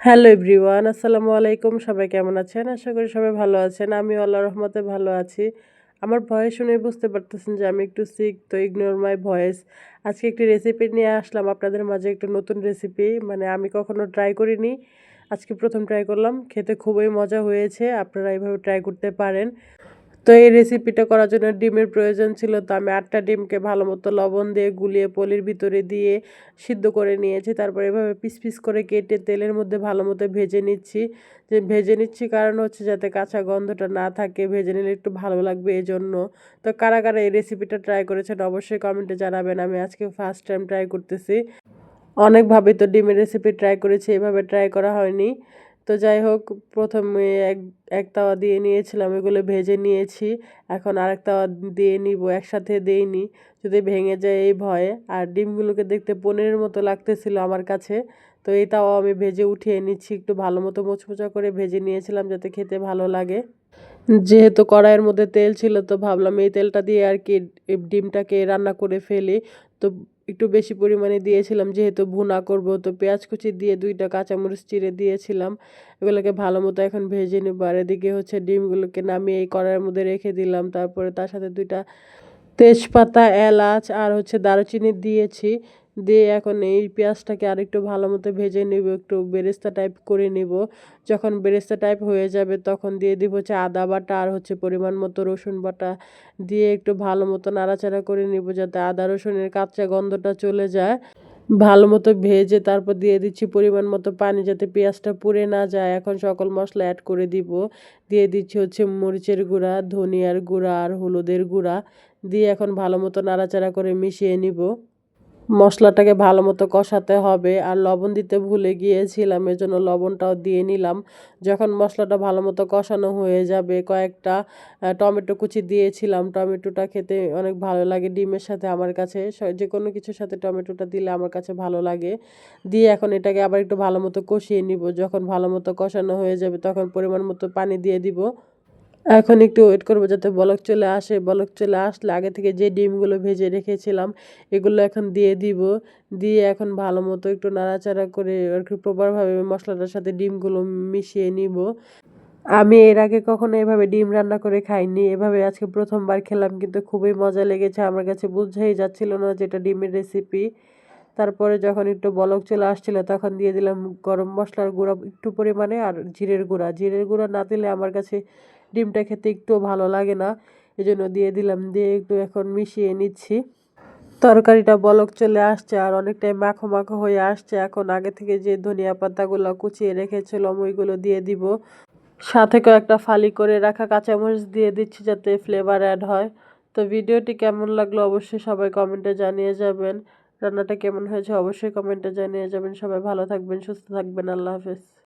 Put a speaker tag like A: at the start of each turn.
A: Hello everyone, আসসালামু আলাইকুম। সবাই কেমন আছেন? আশা করি সবাই ভালো আছেন। আমি আল্লাহ রহমতে ভালো আছি। আমার ভয়েস শুনে বুঝতে পারতেছেন যে আমি একটু সিক তো ইগনোর মাই ভয়েস আজকে একটি রেসিপি নিয়ে আসলাম। আপনাদের মাঝে একটু নতুন রেসিপি মানে আমি কখনো ট্রাই করিনি। আজকে প্রথম ট্রাই করলাম। খেতে খুবই মজা হয়েছে। আপনারা এইভাবে ট্রাই করতে পারেন। তো এই রেসিপিটা করার জন্য ডিমের প্রয়োজন ছিল, তো আমি আটটা ডিমকে ভালো মতো লবণ দিয়ে গুলিয়ে পলির ভিতরে দিয়ে সিদ্ধ করে নিয়েছি। তারপর এভাবে পিস পিস করে কেটে তেলের মধ্যে ভালো মতো ভেজে নিচ্ছি। যে ভেজে নিচ্ছি কারণ হচ্ছে যাতে কাঁচা গন্ধটা না থাকে, ভেজে নিলে একটু ভালো লাগবে এই জন্য তো কারা কারা এই রেসিপিটা ট্রাই করেছেন অবশ্যই কমেন্টে জানাবেন, আমি আজকে ফার্স্ট টাইম ট্রাই করতেছি। অনেকভাবে তো ডিমের রেসিপি ট্রাই করেছি, এভাবে ট্রাই করা হয়নি। তো যাই হোক, প্রথমে এক এক তাওয়া দিয়ে নিয়েছিলাম এগুলো ভেজে নিয়েছি। এখন আরেক তাওয়া দিয়ে নিব, একসাথে দিইনি যদি ভেঙে যায় এই ভয়ে। আর ডিমগুলোকে দেখতে পনিরের মতো লাগতেছিল আমার কাছে। তো এই তাওয়া আমি ভেজে উঠিয়ে নিচ্ছি, একটু ভালো মতো মোচমোচা করে ভেজে নিয়েছিলাম যাতে খেতে ভালো লাগে। যেহেতু কড়াইয়ের মধ্যে তেল ছিল, তো ভাবলাম এই তেলটা দিয়ে আর কি ডিমটাকে রান্না করে ফেলি। তো একটু বেশি পরিমাণে দিয়েছিলাম, যেহেতু ভুনা করব, তো পেঁয়াজ কুচি দিয়ে দুইটা কাঁচামরিচ চিড়ে দিয়েছিলাম। এগুলোকে ভালো মতো এখন ভেজে নেব। আর এদিকে হচ্ছে ডিমগুলোকে নামিয়ে এই কড়াইয়ের মধ্যে রেখে দিলাম। তারপরে তার সাথে দুইটা তেজপাতা, এলাচ আর হচ্ছে দারুচিনি দিয়েছি। দিয়ে এখন এই পেঁয়াজটাকে আরেকটু ভালো মতো ভেজে নেব, একটু বেরেস্তা টাইপ করে নেব। যখন বেরেস্তা টাইপ হয়ে যাবে, তখন দিয়ে দিব হচ্ছে আদা বাটা আর হচ্ছে পরিমাণ মতো রসুন বাটা। দিয়ে একটু ভালো মতো নাড়াচাড়া করে নেব যাতে আদা রসুনের কাঁচা গন্ধটা চলে যায়। ভালো মতো ভেজে তারপর দিয়ে দিচ্ছি পরিমাণ মতো পানি যাতে পেঁয়াজটা পুড়ে না যায়। এখন সকল মশলা অ্যাড করে দিব। দিয়ে দিচ্ছি হচ্ছে মরিচের গুঁড়া, ধনিয়ার গুঁড়া আর হলুদের গুঁড়া। দিয়ে এখন ভালো মতো নাড়াচাড়া করে মিশিয়ে নিব। মশলাটাকে ভালো মতো কষাতে হবে। আর লবণ দিতে ভুলে গিয়েছিলাম, এজন্য লবণটাও দিয়ে নিলাম। যখন মশলাটা ভালো মতো কষানো হয়ে যাবে, কয়েকটা টমেটো কুচি দিয়েছিলাম। টমেটোটা খেতে অনেক ভালো লাগে ডিমের সাথে আমার কাছে। যে কোনো কিছুর সাথে টমেটোটা দিলে আমার কাছে ভালো লাগে। দিয়ে এখন এটাকে আবার একটু ভালো মতো কষিয়ে নিব। যখন ভালো মতো কষানো হয়ে যাবে, তখন পরিমাণ মতো পানি দিয়ে দিব। এখন একটু ওয়েট করব যাতে বলক চলে আসে। বলক চলে আসলে আগে থেকে যে ডিমগুলো ভেজে রেখেছিলাম, এগুলো এখন দিয়ে দিব। দিয়ে এখন ভালো মতো একটু নাড়াচাড়া করে আর কি প্রপারভাবে মশলাটার সাথে ডিমগুলো মিশিয়ে নিব। আমি এর আগে কখনো এভাবে ডিম রান্না করে খাইনি। এভাবে আজকে প্রথমবার খেলাম, কিন্তু খুবই মজা লেগেছে। আমার কাছে বুঝাই যাচ্ছিল না যেটা ডিমের রেসিপি তারপরে যখন একটু বলক চলে আসছিল, তখন দিয়ে দিলাম গরম মশলার গুঁড়া একটু পরিমাণে আর জিরের গুঁড়া। জিরের গুঁড়া না দিলে আমার কাছে ডিমটা খেতে একটু ভালো লাগে না। এজন্য দিয়ে দিলাম, দিয়ে একটু এখন মিশিয়ে নিচ্ছি। তরকারিটা বলক চলে আসছে আর অনেকটাই মাখো মাখো হয়ে আসছে। এখন আগে থেকে যে ধনিয়া পাতাগুলো কুচিয়ে রেখেছিলাম, ওইগুলো দিয়ে দিব। সাথে কয়েকটা ফালি করে রাখা কাঁচামরিচ দিয়ে দিচ্ছি যাতে ফ্লেভার অ্যাড হয়। তো ভিডিওটি কেমন লাগল অবশ্যই সবাই কমেন্টে জানিয়ে যাবেন। রান্নাটা কেমন হয়েছে অবশ্যই কমেন্টে জানিয়ে যাবেন। সবাই ভালো থাকবেন, সুস্থ থাকবেন। আল্লাহ হাফেজ।